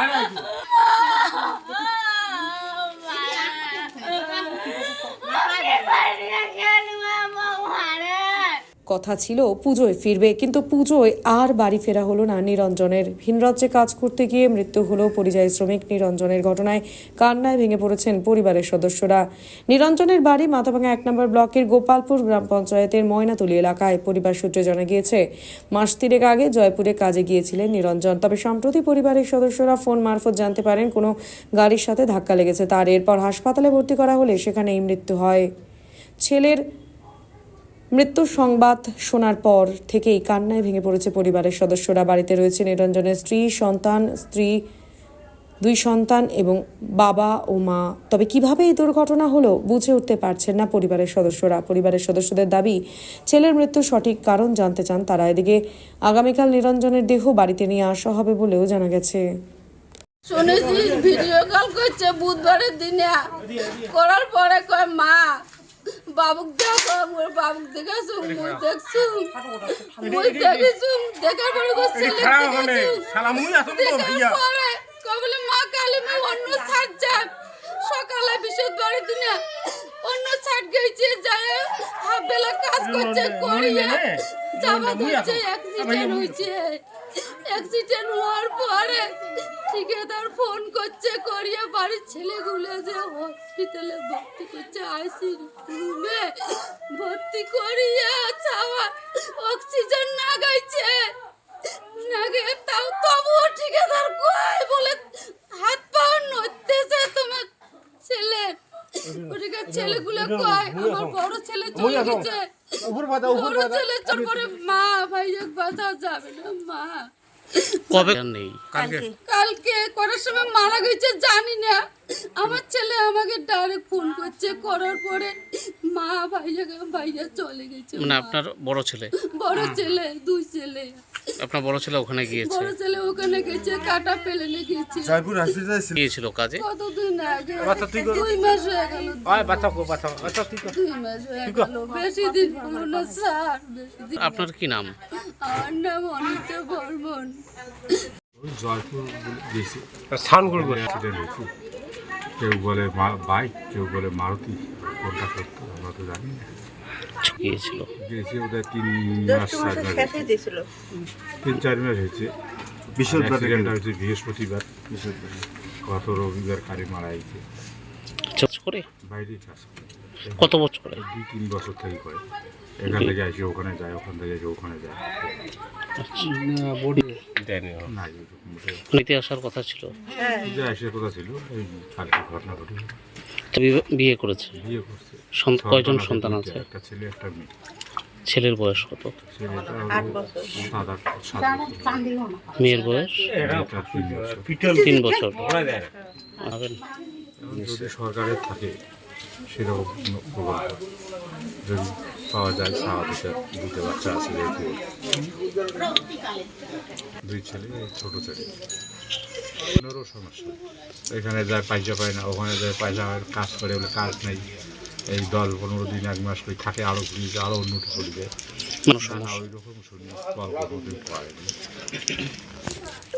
I don't কথা ছিল পুজোয় ফিরবে, কিন্তু পুজোয় আর বাড়ি ফেরা হলো না নিরঞ্জনের। ভিন রাজ্যে কাজ করতে গিয়ে মৃত্যু হলো পরিযায়ী শ্রমিক নিরঞ্জনের ঘটনায়। কান্নায় ভেঙে পড়েছেন পরিবারের সদস্যরা। নিরঞ্জনের বাড়ি মাথাভাঙা এক নম্বর ব্লকের গোপালপুর গ্রাম পঞ্চায়েতের ময়নাতুলি এলাকায় পরিবার সূত্রে জানা গিয়েছে, মাস তিরেক আগে জয়পুরে কাজে গিয়েছিলেন নিরঞ্জন। তবে সম্প্রতি পরিবারের সদস্যরা ফোন মারফত জানতে পারেন, কোনো গাড়ির সাথে ধাক্কা লেগেছে তার। এরপর হাসপাতালে ভর্তি করা হলে সেখানেই মৃত্যু হয়। ছেলের মৃত্যুর সংবাদ শোনার পর থেকেই কান্নায় ভেঙে পড়েছে পরিবারের সদস্যরা। বাড়িতে রয়েছে নিরঞ্জনের স্ত্রী, সন্তান, স্ত্রী, দুই সন্তান এবং বাবা ও মা। তবে কীভাবে এই দুর্ঘটনা হলো বুঝে উঠতে পারছেন না পরিবারের সদস্যরা। পরিবারের সদস্যদের দাবি, ছেলের মৃত্যুর সঠিক কারণ জানতে চান তারা। এদিকে আগামীকাল নিরঞ্জনের দেহ বাড়িতে নিয়ে আসা হবে বলেও জানা গেছে। শুনেছি ভিডিও কল করছে বুধবারের দিনে। করার পরে কয়, মা বাবুক দেখো মোর বাবুক দেখেছু মুই দেখছু। মুই দেখেছু দেখার পরে কো ছেলে দেখেছু। দেখার পরে কয় বলে মা কালি মা অন্য ছাড় যাক সকালে বৃহস্পতিবার দিনে অন্য ছাড় গেছে যায় হাফ বেলা কাজ করছে করিয়ে যাবা ধরছে অ্যাক্সিডেন্ট হয়েছে অ্যাক্সিডেন্ট ঠিকাদার ফোন করছে করিয়ে বাড়ির ছেলেগুলো যে হসপিটালে ভর্তি করছে আইসি রুমে ভর্তি করিয়ে চাওয়া অক্সিজেন না গাইছে। না গে তাও তবুও ঠিকাদার কয় বলে হাত পা নড়তেছে তোমার ছেলে। ওদিকে ছেলেগুলো কয় আমার বড় ছেলে চলে গেছে। বড় ছেলে চলে পরে মা ভাইয়া বাঁচা যাবে না মা। কবে? নেই। কালকে? করার সময় মারা গেছে জানি না। আমার ছেলে আমাকে ডাইরেক্ট ফোন করছে করার পরে মা ভাইয়া ভাইয়া চলে গেছে মানে আপনার বড় ছেলে? বড় ছেলে দুই ছেলে। আপনার বড় ছেলে ওখানে গিয়েছে? বড় ছেলে ওখানে গিয়েছে কাটা পেলেনে গেছে জয়পুর হসপিটালে ছিল। গিয়েছিল কাজে? কতদিন আগে? বাচ্চা তুই দুই মাস হয়ে গেল। আয় বাচ্চা কো বাচ্চা বাচ্চা তুই দুই মাস হয়ে গেল। বেশি দিন হলো না স্যার বেশি দিন। আপনার কি নাম? আমার নাম অনিতা বর্মন। ওই জয়পুর গেছি। অ্যাক্সিডেন্ট হয়েছে। কেউ বলে বাইক কেউ বলে মারুতি। কোনটা সত্য আমরা তো জানি না। গিয়েছিল ওদের তিন মাস চার মাস তিন চার মাস হয়েছে। বৃহস্পতিবার। গত রবিবার কারে মারা গেছে কাজ করে? বাইরেই কাজ করে। কত বছর করে? দুই তিন বছর থেকে করে। এখান থেকে আসে ওখানে যায় ওখান থেকে এসে ওখানে যায়। না এরকম আসার কথা ছিল? যে আসে কথা ছিল এই কালকে ঘটনা ঘটে তো বিয়ে- করেছে? বিয়ে করছে। সন্ত- কয়জন সন্তান আছে? একটা ছেলে একটা মেয়ে। ছেলের বয়স কত? ছেলেটা হলো সাত আট সাত বছর। মেয়ের বয়স? তিন বছর। তিন বছর। হবেন যদি সরকারের থাকে সেরকম কোনো প্রকল্প যদি পাওয়া যায় সারা দিতে দুটো বাচ্চা আছে যেহেতু। দুই ছেলে ছোট ছেলে। ওনারও সমস্যা। এখানে যায় পয়সা পায় না ওখানে যায় পয়সা হয়, কাজ করে বলে কাজ নেই। এই দল পনেরো দিন এক মাস করে থাকে আরও ঘুরি আরও উন্নতি করবে। না সমস্যা? ওই রকম শুনি গল্প কোনোদিন পায়নি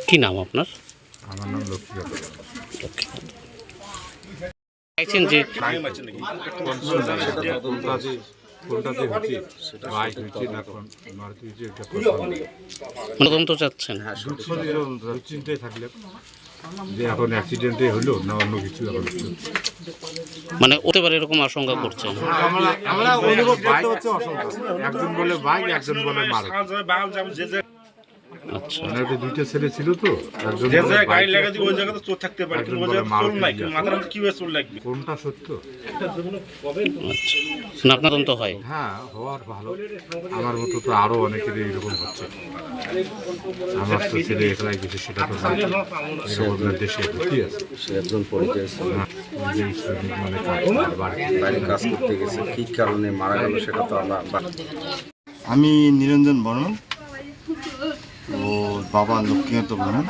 কি নাম আপনার? আমার নাম রায়। চাইছেন যে কোনটাতে কোনটাতে হচ্ছে বাইক হচ্ছে না কোন মারুতি হচ্ছে একটা তদন্ত চাচ্ছেন। চিন্তায় থাকলে। যে এখন অ্যাক্সিডেন্টে হলো না অন্য কিছু এখন মানে হতে পারে এরকম আশঙ্কা করছে। আমরা আমরা অনুভব করতে হচ্ছে অসংখ্য। একজন বলে বাইক একজন বলে মারুতি আচ্ছা। মানে ওটা দুইটা ছেলে ছিল তো একজন যে জায়গায় গাড়ি লাগা দিয়ে ওই জায়গাতে চোর থাকতে পারে কিন্তু ওই একজন চোর নাই মাথার মধ্যে কীভাবে চোর লাগবে? কোনটা সত্য? আচ্ছা। হয়। হ্যাঁ হওয়ার ভালো। আমার মতো তো আরও অনেকের এইরকম হচ্ছে। আমার তো ছেলে একলাই গেছে সেটা তো দেশে ভর্তি আছে? সে একজন পরিচয় ছিল। হ্যাঁ, মানে কাজ বাইরে কাজ করতে গেছে কী কারণে মারা গেল সেটা তো আমরা আমি নিরঞ্জন বর্মন। ও বাবা লক্ষ্মীকান্ত বর্মন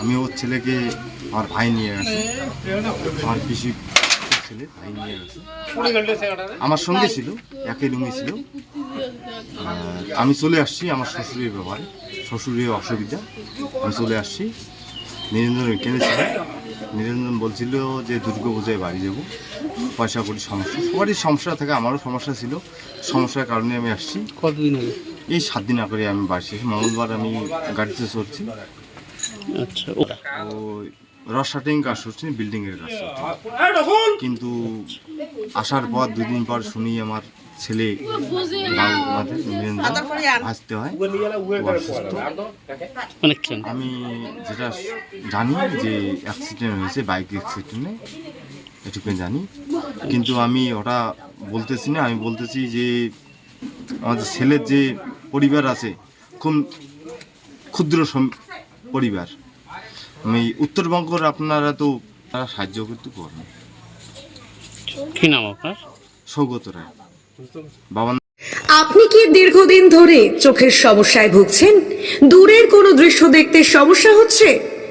আমি ওর ছেলেকে আমার ভাই নিয়ে গেছে আমার পিসি ছেলে ভাই নিয়ে গেছে আমার সঙ্গে ছিল, একই রুমে ছিল। আমি চলে আসছি আমার শ্বশুরের ব্যাপারে। শ্বশুরের অসুবিধা। আমি চলে আসছি। নিরঞ্জন এখানে ছিল। নিরঞ্জন বলছিল যে, দুর্গা পূজায় বাড়ি যাব পয়সা করি সমস্যা। সবারই সমস্যা থাকে, আমারও সমস্যা ছিল। সমস্যার কারণে আমি আসছি। কতদিন এই সাত দিন আগে আমি বাড়ি এসেছি মঙ্গলবার আমি গাড়িতে চড়ছি। আচ্ছা। ও রসাটিং কাজ করছি বিল্ডিংয়ের কাজ কিন্তু আসার পর দুদিন পর শুনি আমার ছেলে আসতে হয়। মানে আমি যেটা জানি যে অ্যাক্সিডেন্ট হয়েছে বাইক অ্যাক্সিডেন্টে এটুকু জানি। কিন্তু আমি ওটা বলতেছি না আমি বলতেছি যে আমাদের ছেলের যে পরিবার আছে খুব ক্ষুদ্র পরিবার। এই উত্তরবঙ্গর আপনারা তো তারা সাহায্য করতে পারেন। কি নাম আপনার? সৌগত রায়। বাবা আপনি কি দীর্ঘদিন ধরে চোখের সমস্যায় ভুগছেন? দূরের কোনো দৃশ্য দেখতে সমস্যা হচ্ছে?